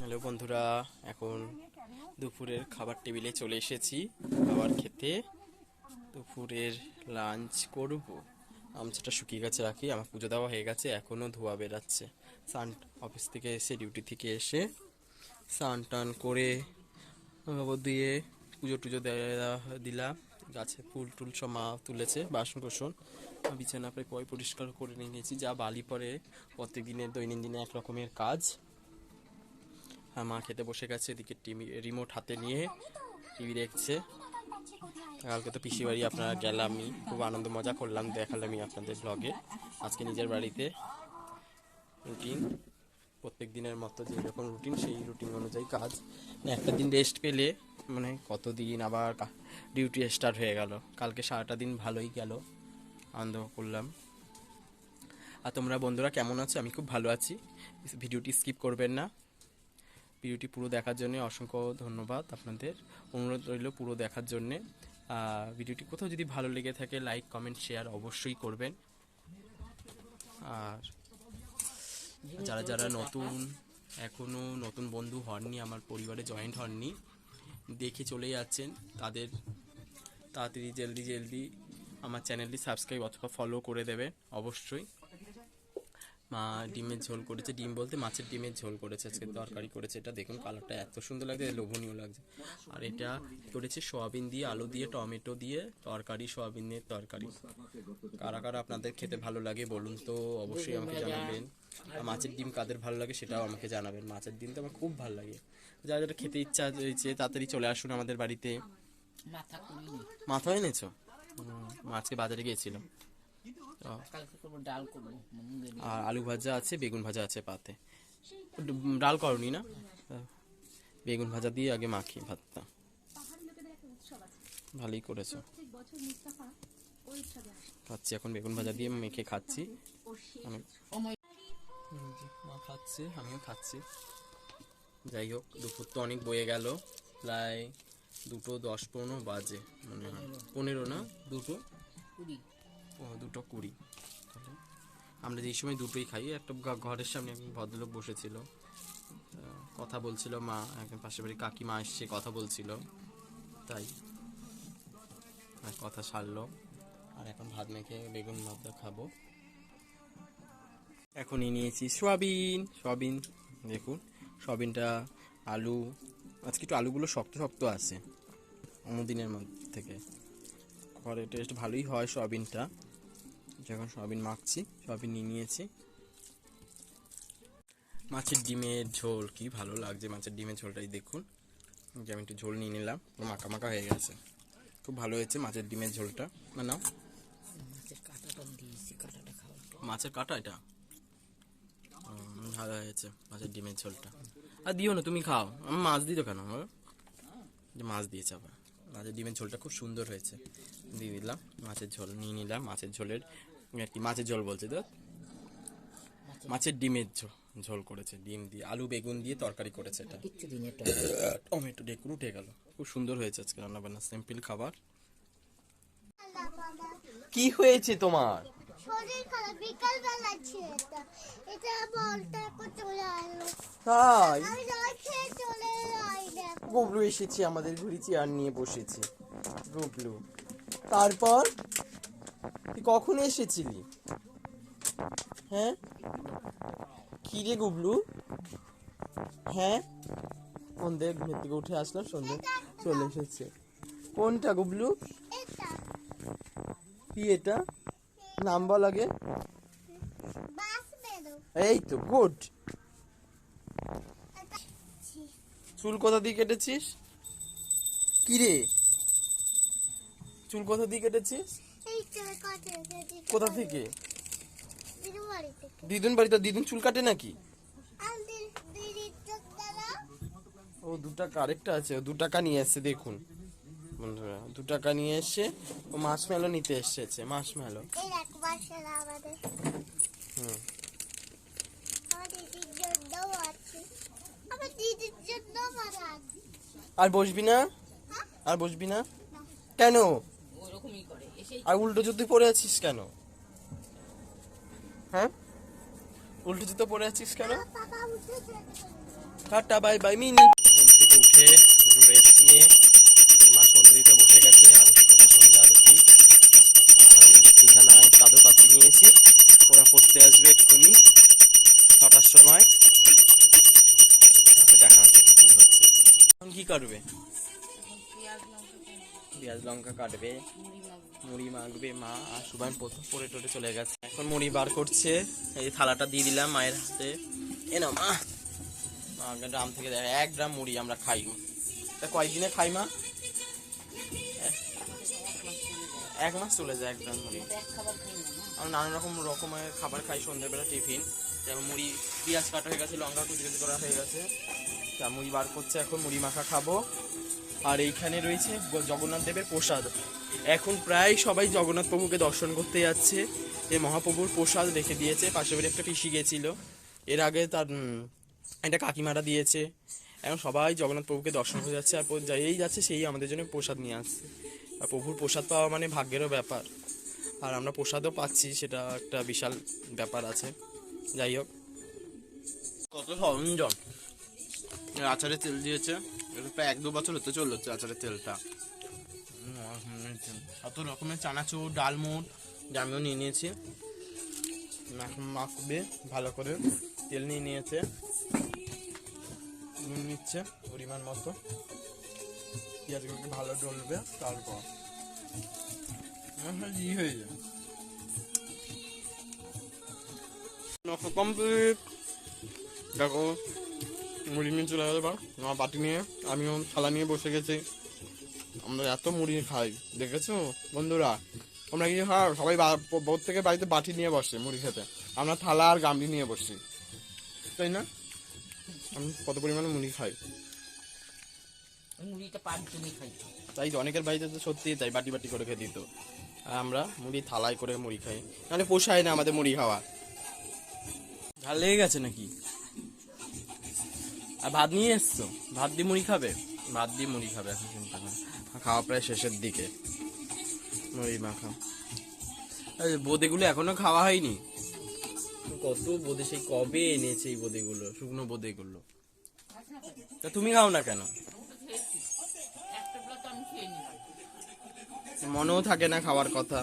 Hello বন্ধুরা, এখন দুপুরের খাবার টেবিলে চলে এসেছি খাবার খেতে। দুপুরের লাঞ্চ করব। আমচাটা শুকিয়ে গেছে রাখি, আমার পুজো দেওয়া হয়ে গেছে এখনও ধোয়া বেরাচ্ছে। সান অফিস থেকে এসে, ডিউটি থেকে এসে স্নান টান করে দিয়ে পুজো টুজো দিলাম। গাছে ফুল টুল সব মা তুলেছে, বাসন কোসন। বিছানা প্রায় পয় পরিষ্কার করে নিয়েছি, যা বালি পরে প্রত্যেক দিনের দৈনন্দিন এক রকমের কাজ। মা খেতে বসে গেছে, এদিকে টিভি রিমোট হাতে নিয়ে টিভি দেখছে। কালকে তো পিসি বাড়ি আপনারা গেলামই খুব আনন্দ মজা করলাম, দেখালামই আপনাদের ব্লগে আজকে নিজের বাড়িতে রুটিন প্রত্যেক দিনের মতো যেরকম রুটিন সেই রুটিন অনুযায়ী কাজ। মানে একটা দিন রেস্ট পেলে মানে কতদিন আবার ডিউটি স্টার্ট হয়ে গেল। কালকে সারাটা দিন ভালোই গেল, আনন্দ করলাম। আর তোমরা বন্ধুরা কেমন আছো? আমি খুব ভালো আছি। ভিডিওটি স্কিপ করবেন না। ভিডিওটি পুরো দেখার জন্য অসংখ্য ধন্যবাদ আপনাদের। অনুরোধ রইল পুরো দেখার জন্যে। ভিডিওটি কোথাও যদি ভালো লেগে থাকে লাইক কমেন্ট শেয়ার অবশ্যই করবেন। আর যারা যারা নতুন এখনও নতুন বন্ধু হননি, আমার পরিবারে জয়েন্ট হননি, দেখে চলে যাচ্ছেন। তাদের তাড়াতাড়ি জলদি জলদি আমার চ্যানেলটি সাবস্ক্রাইব অথবা ফলো করে দেবে অবশ্যই। মা ডিমের ঝোল করেছে। ডিম বলতে মাছের ডিমের ঝোল করেছে আজকে তরকারি করেছে। এটা দেখুন কালারটা এত সুন্দর লাগছে লোভনীয় লাগছে। আর এটা করেছে সয়াবিন দিয়ে আলু দিয়ে টমেটো দিয়ে তরকারি সয়াবিনের তরকারি। কারা কারা আপনাদের খেতে ভালো লাগে বলুন তো অবশ্যই আমাকে জানাবেন। আর মাছের ডিম কাদের ভালো লাগে সেটাও আমাকে জানাবেন। মাছের ডিম তো আমার খুব ভালো লাগে। যারা যারা খেতে ইচ্ছা হয়েছে তাড়াতাড়ি চলে আসুন আমাদের বাড়িতে। মাথা এনেছো? আজকে বাজারে গিয়েছিলাম আর আলু ভাজা আছে বেগুন ভাজা আছে পাতে। ডাল করনি না? বেগুন ভাজা দিয়ে আগে মাখি ভাতটা। ভালোই করেছ। খাচ্ছি এখন বেগুন ভাজা দিয়ে মেখে খাচ্ছি। জি, মা খাচ্ছে আমিও খাচ্ছি। যাই হোক দুপুর তো অনেক বয়ে গেল। প্রায় দুটো দশ পনেরো বাজে মনে পনেরো না? দুটো? কুড়ি। দুটো কুড়ি। তাহলে আমরা যেই সময় দুটোই খাই, একটা ঘরের সামনে একজন ভদ্রলোক বসেছিল। কথা বলছিল, মা, একজন পাশের বাড়ি কাকিমা এসছে, কথা বলছিল। তাই কথা সারলো। আর এখন ভাত মেখে বেগুন ভাতটা খাব। এখনই নিয়েছি সয়াবিন। সয়াবিন, দেখুন, সয়াবিনটা, আলু, আজকে একটু আলুগুলো শক্ত শক্ত আছে। অন্যদিনের মধ্যে থেকে। ঘরে টেস্ট ভালোই হয় সয়াবিনটা। যখন সয়াবিন মাখছি সয়াবিন নিয়ে নিয়েছি। মাছের ডিমের ঝোল কি ভালো লাগছে মাছের ডিমের ঝোলটাই দেখুন। যে আমি একটু ঝোল নিয়ে নিলাম মাখা মাখা হয়ে গেছে। খুব ভালো হয়েছে মাছের ডিমের ঝোলটা। নাও মাছের কাঁটাটা দিয়েছি কাঁটাটা খাওয়া মাছের কাটা এটা? ভালো হয়েছে মাছের ডিমের ঝোলটা। আর দিও না তুমি খাও। আমি মাছ দিও কেন? যে মাছ দিয়েছে আবার। মাছের ডিমের ঝোলটা খুব সুন্দর হয়েছে। দিয়ে দিলাম মাছের ঝোল নিয়ে নিলাম মাছের ঝোলের আর কি মাছের ঝোল বলছে তো? মাছের ডিমের ঝোল ঝোল করেছে ডিম দিয়ে আলু বেগুন দিয়ে তরকারি করেছে এটা। টমেটো ডেকুর উঠে গেল। খুব সুন্দর হয়েছে আজকে রান্না বান্না সিম্পল খাবার। কি হয়েছে তোমার? শরীর খারাপ বিকাল বেলা এটা এটা বলটা চলে আসলো তাই? আমি জল খেয়ে চলে যাই এসেছে আমাদের ঘুরি চেয়ার নিয়ে বসেছে। গুবলু তারপর? তুই কখন এসেছিলি? হ্যাঁ? কি রে গুবলু? হ্যাঁ? দেখ ঘুমের থেকে উঠে আসলাম সন্ধ্যে চলে এসেছে। কোনটা গুবলু? কি এটা? নাম বল আগে। এই তো, গুড। চুল কোথা দিয়ে কেটেছিস? কি রে? চুল কোথা দিয়ে কেটেছিস? কোথা থেকে? দিদি দিদুন বাড়িতে দিদুন চুল কাটে নাকি? ও দু টাকা আরেকটা আছে ও দু টাকা নিয়ে এসছে দেখুন। বন্ধুরা দু টাকা নিয়ে এসছে ও মাছ মেলো নিতে এসেছে মাছ মেলো হুম। আর বসবি না? হ্যাঁ? আর বসবি না? কেন? আর উল্টো জুতো পরে আছিস কেন? হ্যাঁ? উল্টো জুতো পরে আছিস কেন? Tata bye bye Mini. ঘুম থেকে উঠে একটু রেস্ট নিয়ে মা সন্ধ্যে দিতে বসে গেছে আরতি করতে সন্ধ্যা আরতি। আমি বিছানায় চাদর পাতি নিয়েছি ওরা পড়তে আসবে এক্ষুনি ছটার সময়। তারপরে দেখা হচ্ছে কি কি হচ্ছে। এখন কি করবে? পেঁয়াজ, লঙ্কা কাটবে, মুড়ি মাখবে, মা আর সুবান প্রথম পরে টরে চলে গেছে। এখন মুড়ি বার করছে, এই থালাটা দিয়ে দিলাম মায়ের হাতে। এ নাও, মা। গ্রাম থেকে দেয় এক গ্রাম মুড়ি আমরা খাই। তা কয়দিনে খাই, মা? এক মাস চলে যায় এক গ্রাম মুড়ি। আমরা নানান রকম রকমের খাবার খাই সন্ধ্যাবেলা টিফিন। যেমন মুড়ি, পেঁয়াজ কাটা হয়ে গেছে, লঙ্কা কুচি করা হয়ে গেছে। তা মুড়ি বার করছে, এখন মুড়ি মাখা খাব। আর এইখানে রয়েছে জগন্নাথ দেবের প্রসাদ। এখন প্রায় সবাই জগন্নাথ প্রভুকে দর্শন করতে যাচ্ছে। এই মহাপ্রভুর প্রসাদ রেখে দিয়েছে পাশে বাড়ি একটা পিসি গেছিল। এর আগে তার একটা কাকিমারা দিয়েছে। এখন সবাই জগন্নাথ প্রভুকে দর্শন করে যাচ্ছে, আর যেই যাচ্ছে সেই আমাদের জন্য প্রসাদ নিয়ে আসছে। আর প্রভুর প্রসাদ পাওয়া মানে ভাগ্যেরও ব্যাপার। আর আমরা প্রসাদও পাচ্ছি, সেটা একটা বিশাল ব্যাপার আছে। যাই হোক। কত সরঞ্জাম? আচারের তেল দিয়েছে। এটা প্রায় এক দু বছর হতে চলল আচারের তেলটা। কত রকমের চানাচুর ডালমুট যা আমিও নিয়ে নিয়েছি। মাখবে, ভালো করে তেল নিয়ে নিয়েছে। নুন নিচ্ছে পরিমাণ মতো। পেঁয়াজগুলোকে ভালো ডলবে তারপর। ই হয়ে যায়। কমপ্লিট দেখো মুড়ি নিয়ে চলে গেল আমার বাটি নিয়ে আমিও থালা নিয়ে বসে গেছি। আমরা এত মুড়ি খাই দেখেছ বন্ধুরা? আমরা কি হ্যাঁ সবাই বা- প- বাড়িতে বাটি নিয়ে বসে মুড়ি খেতে। আমরা থালা আর গামলি নিয়ে বসি। তাই না? আমি কত পরিমাণে মুড়ি খাই। মুড়িটা পাঁচ খাই। তাই তো অনেকের বাড়িতে তো সত্যি তাই বাটি বাটি করে খেয়ে দিত। আর আমরা মুড়ি থালায় করে মুড়ি খাই। নাহলে পোষায় না আমাদের মুড়ি খাওয়া। ঝাল লেগে গেছে নাকি? আর ভাত নিয়ে এসছো? ভাত দিয়ে মুড়ি খাবে? ভাত দিয়ে মুড়ি খাবে, এখন চিন্তা করে। খাওয়া প্রায় শেষের দিকে। মুড়ি মাখা বোদেগুলো এখনও খাওয়া হয়নি? কত বোদে, সেই কবে এনেছে এই বোদেগুলো? শুকনো বোদেগুলো। তা তুমি খাও না কেন? মনেও থাকে না খাওয়ার কথা।